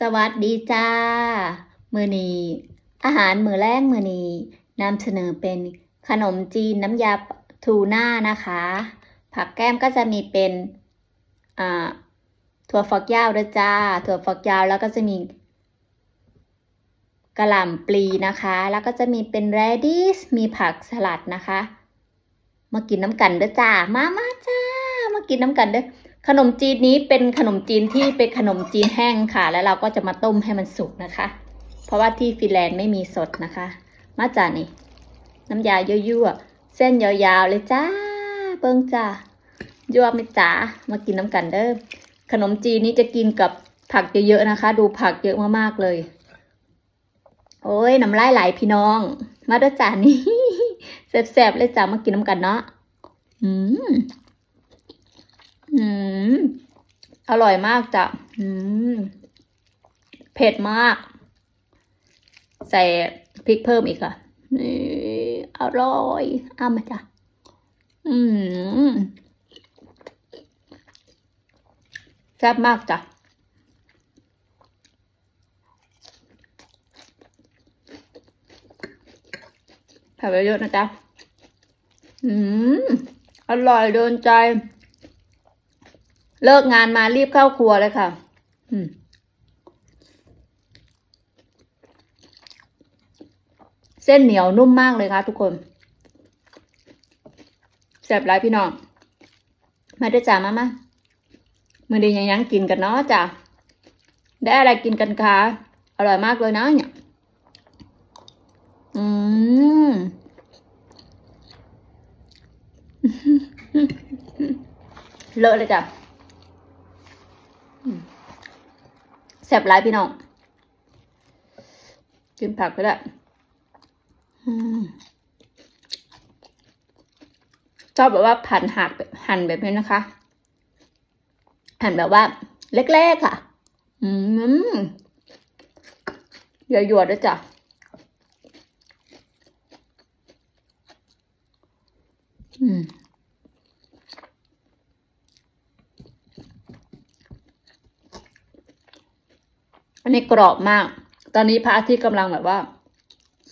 สวัสดีจ้า มือนี อาหารมือแรกมือนีนำเสนอเป็นขนมจีนน้ำยาทูน่านะคะ ผักแก้มก็จะมีเป็นถั่วฝักยาวด้วยจ้า ถั่วฝักยาวแล้วก็จะมีกระหล่ำปลีนะคะ แล้วก็จะมีเป็นแรดิสมีผักสลัดนะคะ มากินน้ำกันด้อจ้า มามาจ้า มากินน้ำกันเด้อ ขนมจีนนี้เป็นขนมจีนที่เป็นขนมจีนแห้งค่ะ แล้วเราก็จะมาต้มให้มันสุกนะคะ เพราะว่าที่ฟินแลนด์ไม่มีสดนะคะ มาจ้านี่ น้ำยายั่วๆเส้นยาวๆเลยจ้า เบิ้งจ้ายั่วไม่จ้ามากินน้ำกันเด้อขนมจีนนี้จะกินกับผักเยอะๆนะคะ ดูผักเยอะมากๆเลย โอ้ยน้ำลายไหลพี่น้อง มาด้วยจานี่แซ่บๆเลยจ้ามากินน้ำกันเนาะอืม อืม อร่อยมากจ้ะ อืม เผ็ดมาก ใส่พริกเพิ่มอีกค่ะนี่อร่อยอ้ามาจ้ะ อืมแซ่บมากจ้ะผักเยอะๆนะจ๊ะ อืม อร่อยโดนใจ เลิกงานมารีบเข้าครัวเลยค่ะ อืมเส้นเหนียวนุ่มมากเลยค่ะทุกคนแซ่บไรพี่น้อง มาด้วยจ้ามามามือดียังยังกินกันเนาะจ้ะได้อะไรกินกันคะอร่อยมากเลยนะเนี่ย อืม เลอะเลยจ้ะ แซ่บหลายพี่น้อง กินผักไปแล้วอืมชอบแบบว่าผันหักหั่นแบบนี้นะคะ หั่นแบบว่า เล็กๆค่ะ อืมอย่าหยวดด้วยจ้ะอืม อั นนี้กรอบมาก ตอนนี้พระอาทิตย์กำลังแบบว่า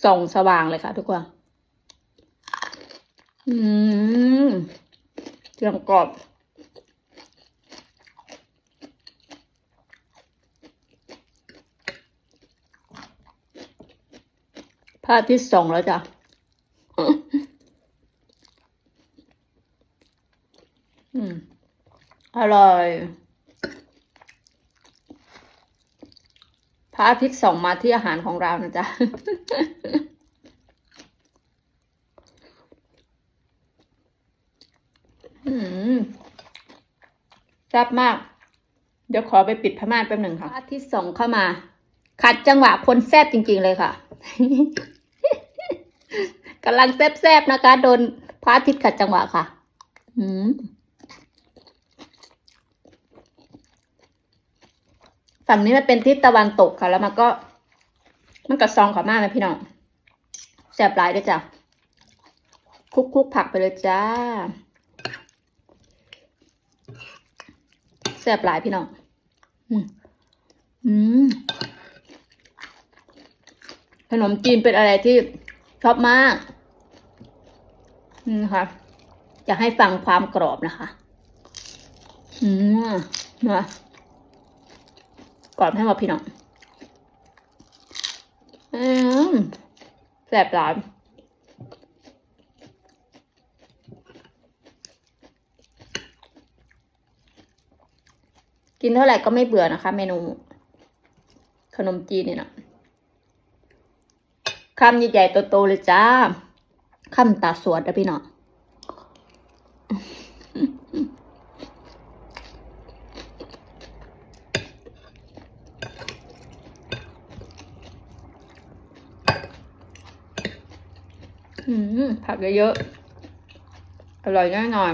ส่องสว่างเลยค่ะ ทุกคน อืมเจียงกรอบพระอาทิตย์ส่องแล้วจ้ะอืมอ ร่อยพระอาทิตย์ส่องมาที่อาหารของเรานะจ๊ะแซ่บมาก เดี๋ยวขอไปปิดพม่านแป๊บหนึ่งค่ะพระอาทิตย์ส่องเข้ามา ขัดจังหวะคนแซ่บจริง ๆ เลยค่ะกำลังแซ่บๆนะคะ โดนพระอาทิตย์ขัดจังหวะค่ะ อืม ฝั่งนี้มันเป็นทิศตะวันตกค่ะ แล้วมันก็ มันก็ซองขอมากนะพี่น้องแซ่บหลายด้วยจ้ะคุกคุกผักไปเลยจ้าแซ่บหลายพี่น้องอืมขนมจีนเป็นอะไรที่ชอบมากนี่นะคะจะให้ฟังความกรอบนะคะ อืมนะ กรอบให้หมดพี่น้องอืมแสบหลายกินเท่าไหร่ก็ไม่เบื่อนะคะ เมนู ขนมจีนเนี่ยนะคำใหญ่ๆโตๆเลยจ้าคำตาสวดนะพี่น้อง อืม ผักเยอะๆ อร่อยแน่นอน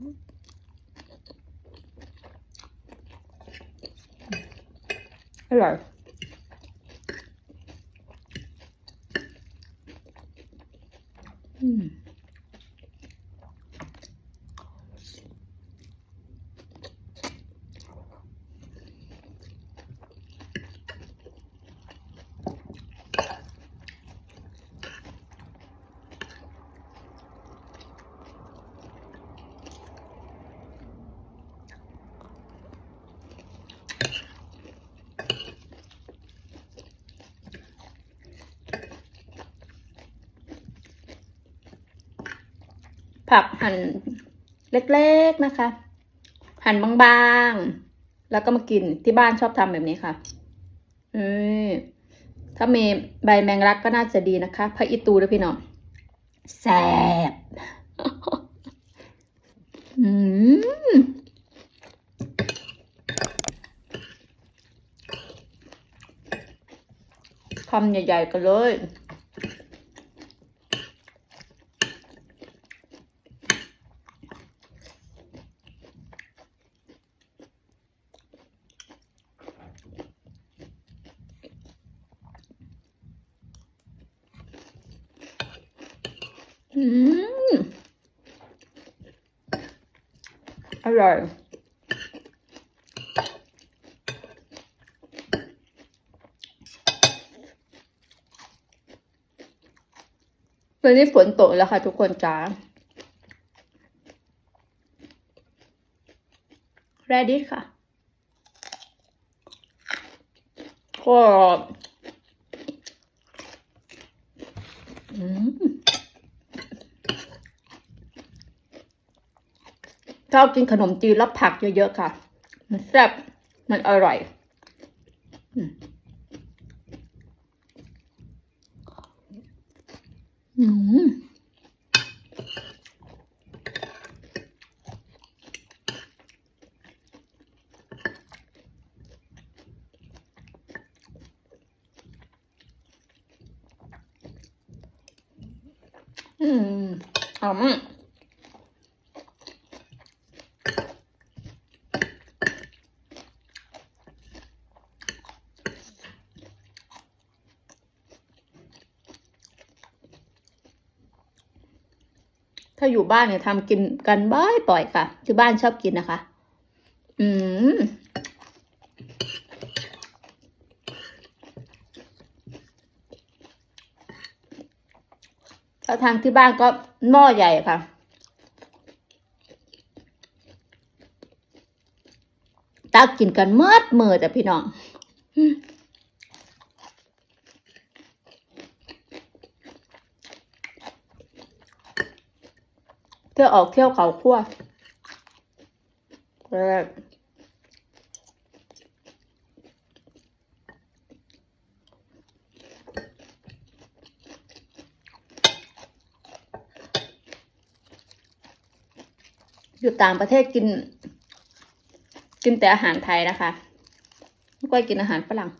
อ อร่อย อืม ผักหั่นเล็กๆนะคะ หั่นบางๆ แล้วก็มากินที่บ้านชอบทำแบบนี้ค่ะเออถ้ามีใบแมงลักก็น่าจะดีนะคะพระอิตูด้วยพี่น้องแซ่บอืมคำใหญ่ๆกันเลย อืม อร่อย วันนี้ฝนตกแล้วค่ะทุกคนจ้าแรดิสค่ะก็อืม ชอบกินขนมจีนแล้วผักเยอะๆค่ะ มันแซ่บมันอร่อยอืมอืมอืมอืม ถ้าอยู่บ้านเนี่ยทำกินกันบ่อยบ่อยค่ะ ที่บ้านชอบกินนะคะ อืมถ้าทางที่บ้านก็หม้อใหญ่ค่ะตักกินกันเมื่อเมื่อแต่พี่น้อง ที่ยวออกเที่ยวเขาขั้วอออยู่ต่างประเทศกิน กินแต่อาหารไทยนะคะ ไม่ค่อยกินอาหารฝรั่ง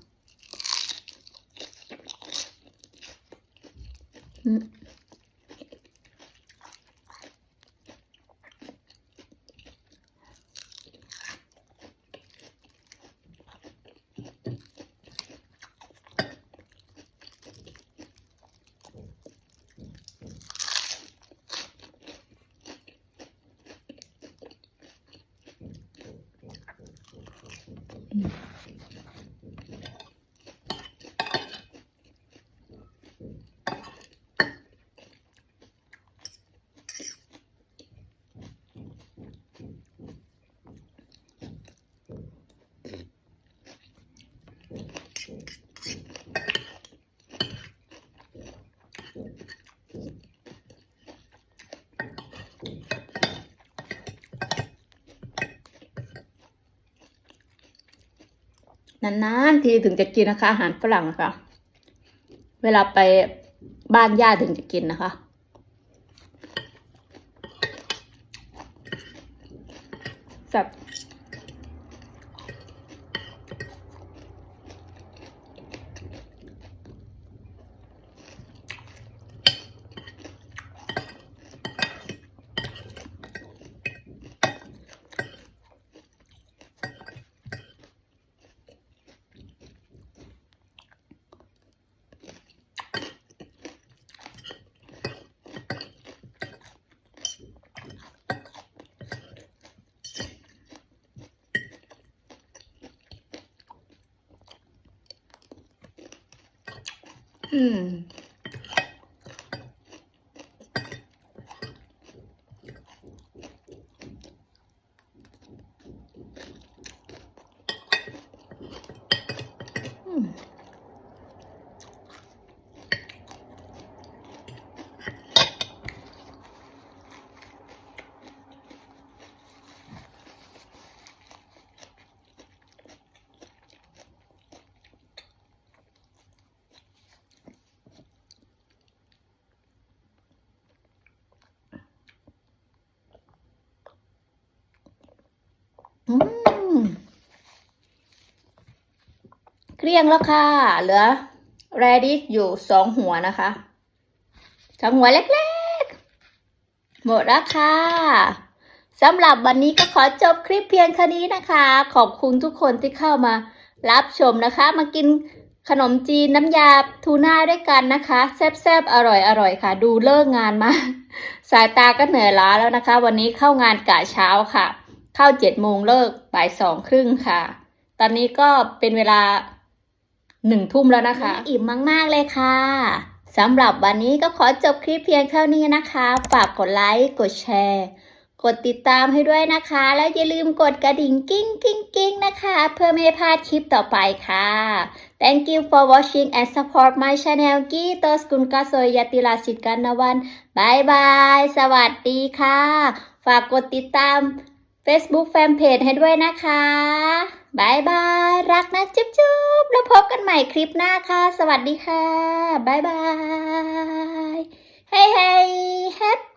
อืม นานๆทีถึงจะกินนะคะ อาหารฝรั่งนะคะ เวลาไปบ้านญาติถึงจะกินนะคะแบบ อืม อืม อืม เกลี้ยงแล้วค่ะ เหลือ radish อยู่สองหัวนะคะสองหัวเล็กๆ หมดแล้วค่ะสำหรับวันนี้ก็ขอจบคลิปเพียงแค่นี้นะคะ ขอบคุณทุกคนที่เข้ามารับชมนะคะ มากินขนมจีนน้ำยาทูน่าด้วยกันนะคะ แซ่บๆ อร่อยๆค่ะ ดูเลิกงานมา สายตาก็เหนื่อยล้าแล้วนะคะ วันนี้เข้างานกะเช้าค่ะ เข้าเจ็ดโมงเลิกบ่ายสองครึ่งค่ะ ตอนนี้ก็เป็นเวลา หนึ่งทุ่มแล้วนะคะ อิ่มมากๆเลยค่ะสำหรับวันนี้ก็ขอจบคลิปเพียงเท่านี้นะคะ ฝากกดไลค์ กดแชร์ กดติดตามให้ด้วยนะคะ แล้วอย่าลืมกดกระดิ่งกิ้งกิ้งกิ้งนะคะ เพื่อไม่ให้พลาดคลิปต่อไปค่ะ Thank you for watching and support my channel กีตสกุลกาโซยติลาสิทธิ์กันนวันบายบาย สวัสดีค่ะ ฝากกดติดตาม Facebook Fanpage ให้ด้วยนะคะ บายบาย รักนะจุ๊บจุ๊บแล้วพบกันใหม่คลิปหน้าค่ะ สวัสดีค่ะบายบาย เฮ้ยเฮ้ย Happy